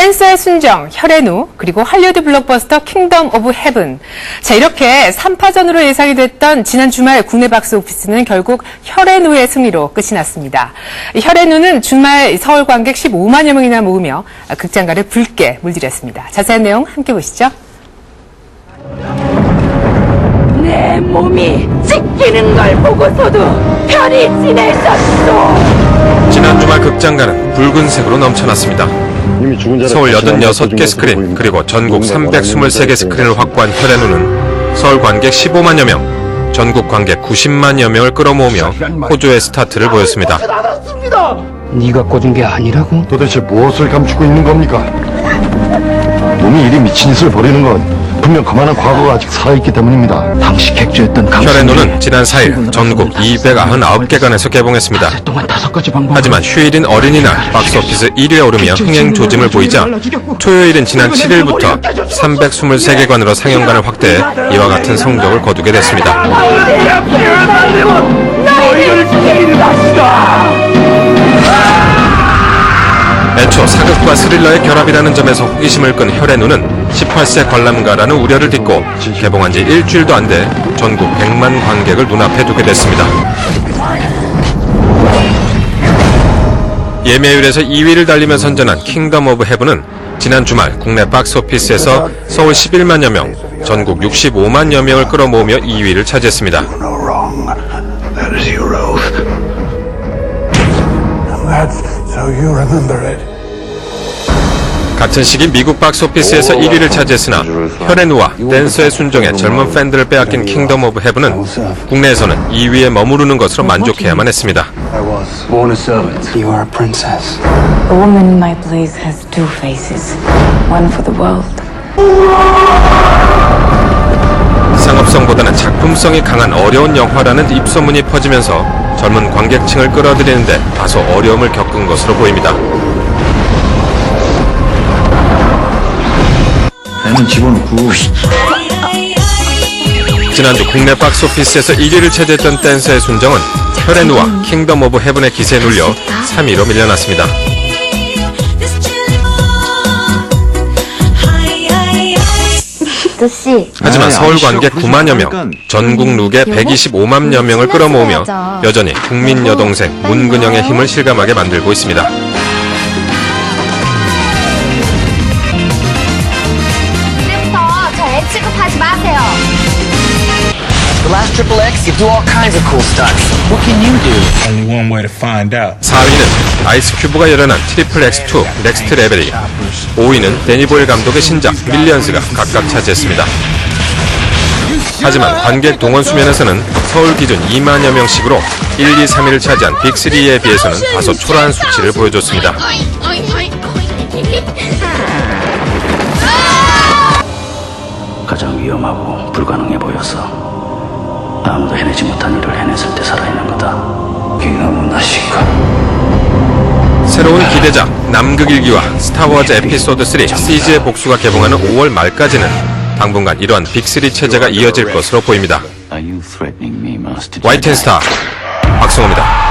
댄서의 순정, 혈의누, 그리고 할리우드 블록버스터 킹덤 오브 헤븐. 자, 이렇게 3파전으로 예상이 됐던 지난 주말 국내 박스 오피스는 결국 혈의누의 승리로 끝이 났습니다. 이 혈의누는 주말 서울 관객 15만여 명이나 모으며 극장가를 붉게 물들였습니다. 자세한 내용 함께 보시죠. 내 몸이 찢기는 걸 보고서도 편히 지내셨소. 지난 주말 극장가는 붉은색으로 넘쳐났습니다. 이미 죽은 자를 서울 같이 86개 스크린. 그리고 전국 누군가 323개 스크린을 확보한 혈의누는 서울 관객 15만여 명, 전국 관객 90만여 명을 끌어모으며 호조의 스타트를 보였습니다. 네가 꽂은 게 아니라고? 도대체 무엇을 감추고 있는 겁니까? 몸이 이리 미친 짓을 벌이는 건 분명 그만한 과거가 아직 살아있기 때문입니다. 당시 객주였던 강수 혈의누는 지난 4일 전국 299개관에서 개봉했습니다. 동안 다섯 가지 방법 하지만 휴일인 어린이날 박스오피스 1위에 오르며 흥행 조짐을 보이자 토요일인 지난 7일부터 323개관으로 상영관을 확대해 이와 같은 성적을 거두게 됐습니다. 애초 사극과 스릴러의 결합이라는 점에서 호기심을 끈 혈의누는 18세 관람가라는 우려를 딛고 개봉한 지 일주일도 안 돼 전국 100만 관객을 눈앞에 두게 됐습니다. 예매율에서 2위를 달리며 선전한 킹덤 오브 헤븐은 지난 주말 국내 박스오피스에서 서울 11만여 명, 전국 65만여 명을 끌어모으며 2위를 차지했습니다. 같은 시기 미국 박스오피스에서 1위를 차지했으나 혈의누와 댄서의 순정에 젊은 팬들을 빼앗긴 킹덤 오브 헤븐은 국내에서는 2위에 머무르는 것으로 만족해야만 했습니다. 상업성보다는 작품성이 강한 어려운 영화라는 입소문이 퍼지면서 젊은 관객층을 끌어들이는데 다소 어려움을 겪은 것으로 보입니다. 나는 집어넣고 지난주 국내 박스오피스에서 1위를 차지했던 댄서의 순정은 혈의 누와 킹덤 오브 헤븐의 기세에 눌려 3위로 밀려났습니다. 아저씨 하지만 서울 관객 9만여 명, 전국 룩에 125만여 명을 끌어모으며 여전히 국민 여동생 문근영의 힘을 실감하게 만들고 있습니다. Triple X, you do all kinds of cool stunts. What can you do? Only one way to find out. 4위는 아이스 큐브가 열어난 트리플 X2 넥스트 레벨이 5위는 데니 보일 감독의 신작 밀리언스가 각각 차지했습니다. 하지만 관객 동원 수면에서는 서울 기준 2만여 명씩으로 1, 2, 3위를 차지한 빅3에 비해서는 다소 초라한 수치를 보여줬습니다. 가장 위험하고 불가능해 보여서 아무도 해내지 못한 일을 해냈을 때 살아있는 거다. 기나무 나시가 새로운 기대작 남극일기와 스타워즈 에피소드 3 시즈의 복수가 개봉하는 5월 말까지는 당분간 이러한 빅3 체제가 이어질 것으로 보입니다. Are you threatening me, Master YTN 스타 박승호입니다.